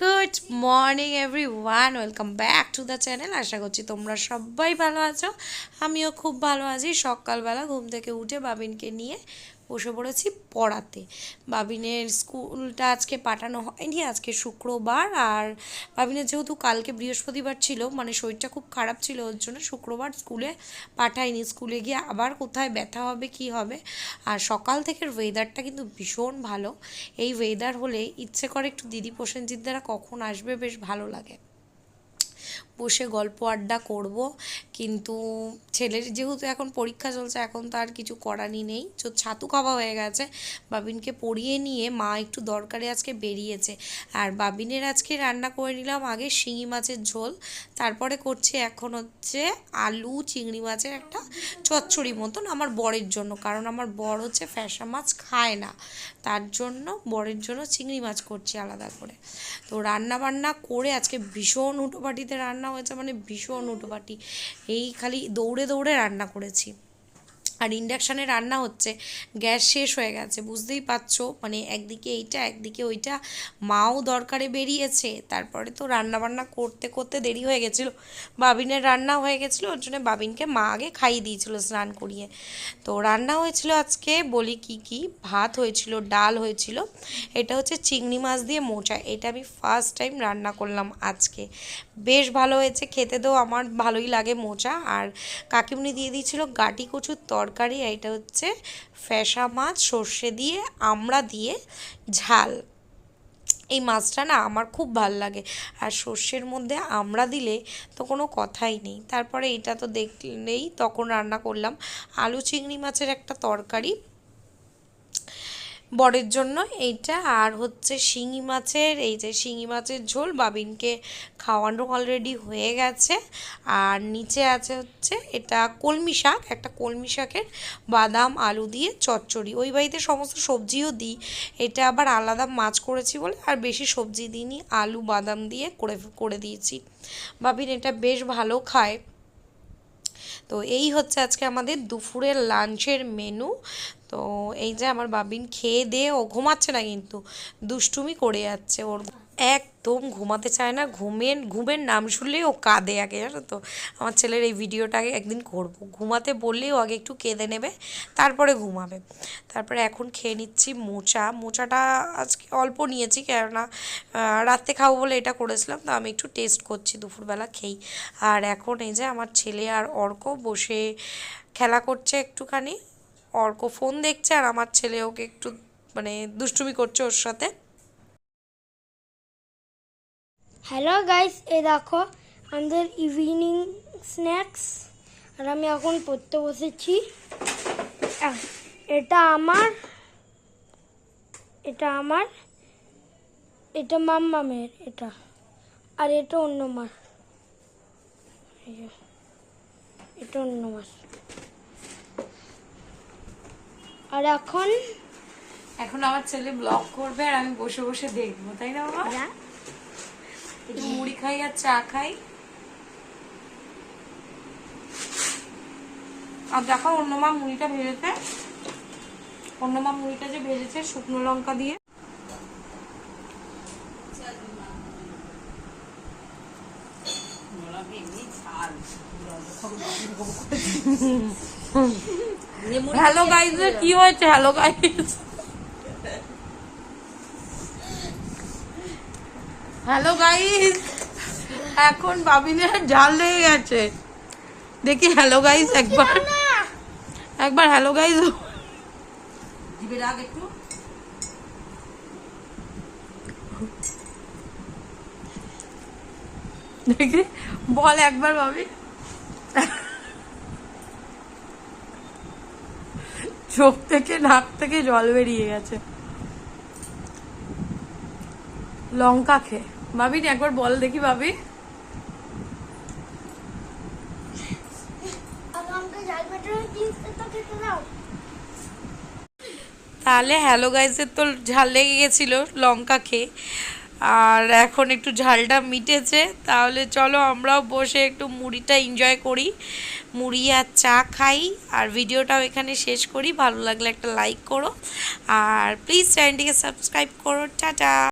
Good morning every welcome back to the channel. আশা করছি তোমরা সবাই ভালো আছো। আমিও খুব ভালো আছি। সকালবেলা ঘুম থেকে উঠে বাবিনকে নিয়ে বসে পড়েছি পড়াতে। বাবিনের স্কুলটা আজকে পাঠানো হয়নি, আজকে শুক্রবার। আর বাবিনের যেহেতু কালকে বৃহস্পতিবার ছিল মানে শরীরটা খুব খারাপ ছিল, ওর জন্য শুক্রবার স্কুলে পাঠায়নি স্কুলে গিয়ে আবার কোথায় ব্যথা হবে, কি হবে? আর সকাল থেকে ওয়েদারটা কিন্তু ভীষণ ভালো। এই ওয়েদার হলে ইচ্ছে করে একটু দিদি প্রসেনজিৎ দ্বারা কখন আসবে, বেশ ভালো লাগে। বসে গল্প আড্ডা করব। কিন্তু ছেলের যেহেতু এখন পরীক্ষা চলছে, এখন তো আর কিছু করারই নেই। তো ছাতু খাওয়া হয়ে গেছে। বাবিনকে পড়িয়ে নিয়ে মা একটু দরকারে আজকে বেরিয়েছে। আর বাবিনের আজকে রান্না করে নিলাম আগে শিঙি মাছের ঝোল, তারপরে করছি এখন হচ্ছে আলু, চিংড়ি মাছের একটা চচ্চড়ি মতন আমার বরের জন্য। কারণ আমার বর হচ্ছে ফ্যাসা মাছ খায় না। তার জন্য বরের জন্য চিংড়ি মাছ করছি আলাদা করে। তো রান্না বান্না করে আজকে ভীষণ উটোপাটিতে রান্না হয়েছে মানে ভীষণ উটোপাটি এই খালি দৌড়ে দৌড়ে রান্না করেছি। আর ইন্ডাকশানে রান্না হচ্ছে, গ্যাস শেষ হয়ে গেছে, বুঝতেই পারছ? মানে একদিকে এইটা, একদিকে ওইটা। মাও দরকারে বেরিয়েছে, তারপরে তো রান্না বান্না করতে করতে দেরি হয়ে গেছিল। বাবিনের রান্না হয়ে গেছিল, ওর জন্য বাবিনকে মা আগে খাইয়ে দিয়েছিল স্নান করিয়ে। তো রান্না হয়েছিল আজকে, বলি কি কি? ভাত হয়েছিল, ডাল হয়েছিল। এটা হচ্ছে চিংড়ি মাছ দিয়ে মোচা, এটা আমি ফার্স্ট টাইম রান্না করলাম আজকে। বেশ ভালো হয়েছে, খেতে তো আমার ভালোই লাগে মোচা। আর কাকিমনি দিয়ে দিয়েছিল গাটি কচুর তরকারি। আর এটা হচ্ছে ফ্যাসা মাছ, সর্ষে দিয়ে, আমড়া দিয়ে ঝাল। এই মাছটা না আমার খুব ভালো লাগে। আর সর্ষের মধ্যে আমড়া দিলে তো কোনো কথাই নেই। তারপরে এটা তো দেখলেই তখন রান্না করলাম। আলু চিংড়ি মাছের একটা তরকারি। বরের জন্য এইটা। আর হচ্ছে শিঙি মাছের, এই যে শিঙি মাছের ঝোল বাবিনকে খাওয়ানো অলরেডি হয়ে গেছে। আর নিচে আছে হচ্ছে এটা কলমি শাক, একটা কলমি শাকের বাদাম, আলু দিয়ে চচ্চড়ি। ওই বাড়িতে সমস্ত সবজিও দিই। এটা আবার আলাদা মাছ করেছি বলে আর বেশি সবজি দিইনি, আলু, বাদাম দিয়ে করে করে দিয়েছি। বাবিন এটা বেশ ভালো খায়। তো এই হচ্ছে আজকে আমাদের দুপুরের লাঞ্চের মেনু তো এই যে আমার বাবিন খেয়ে দিয়ে ও ঘুমাচ্ছে না কিন্তু, দুষ্টুমি করে যাচ্ছে ওর। একদম ঘুমাতে চায় না ঘুমের ঘুমের নাম শুনলেই ও কাঁদে আগে, জানো তো। আমার ছেলের এই ভিডিওটাকে একদিন করব। ঘুমাতে বললেই ও আগে একটু কেঁদে নেবে, তারপরে ঘুমাবে। তারপরে এখন খেয়ে নিচ্ছি মোচা। মোচাটা আজকে অল্প নিয়েছি, কেননা রাত্রে খাব বলে এটা করেছিলাম, তো আমি একটু টেস্ট করছি, দুপুরবেলা খেই আর এখন এই যে আমার ছেলে আর অর্ক বসে খেলা করছে একটুখানি। অর্ক ফোন দেখছে আর আমার ছেলে ওকে একটু মানে দুষ্টুমি করছে ওর সাথে। হ্যালো গাইস এ দেখো আমাদের ইভিনিং স্ন্যাক্স আর আমি এখন পড়তে বসেছি। এটা আমার এটা আমার এটা মাম্মামের এটা। আর এটা অন্য মার। এটা অন্য মার। আর এখন? এখন আমার ছেলে ব্লগ করবে আর আমি বসে বসে দেখব তাই না বাবা একটু মুড়ি খাই আর চা খাই। আর দেখো অন্য মা মুড়িটা ভেজেছে। অন্য মা মুড়িটা যে ভেজেছে শুকনো লঙ্কা দিয়ে। হ্যালো গাইজ কি হয়েছে? হ্যালো গাইজ হ্যালো গাইজ এখন বাবিনের জাল লেগে গেছে। দেখি হ্যালো গাইজ একবার। একবার হ্যালো গাইজ দেখি বল একবার ভাবি চোখ থেকে নাক থেকে জল বেরিয়ে গেছে। লঙ্কা খেয়ে ভাবি একবার বল দেখি ভাবি। তাহলে হ্যালো গাইজের তো ঝাল লেগে গেছিল লঙ্কা খেয়ে আর এখন একটু ঝালটা মিটেছে, তাহলে চলো আমরাও বসে একটু মুড়িটা এনজয় করি। মুড়ি আর চা খাই, আর ভিডিওটাও এখানে শেষ করি। ভালো লাগলে একটা লাইক করো। আর প্লিজ চ্যানেলটিকে সাবস্ক্রাইব করো। টাটা!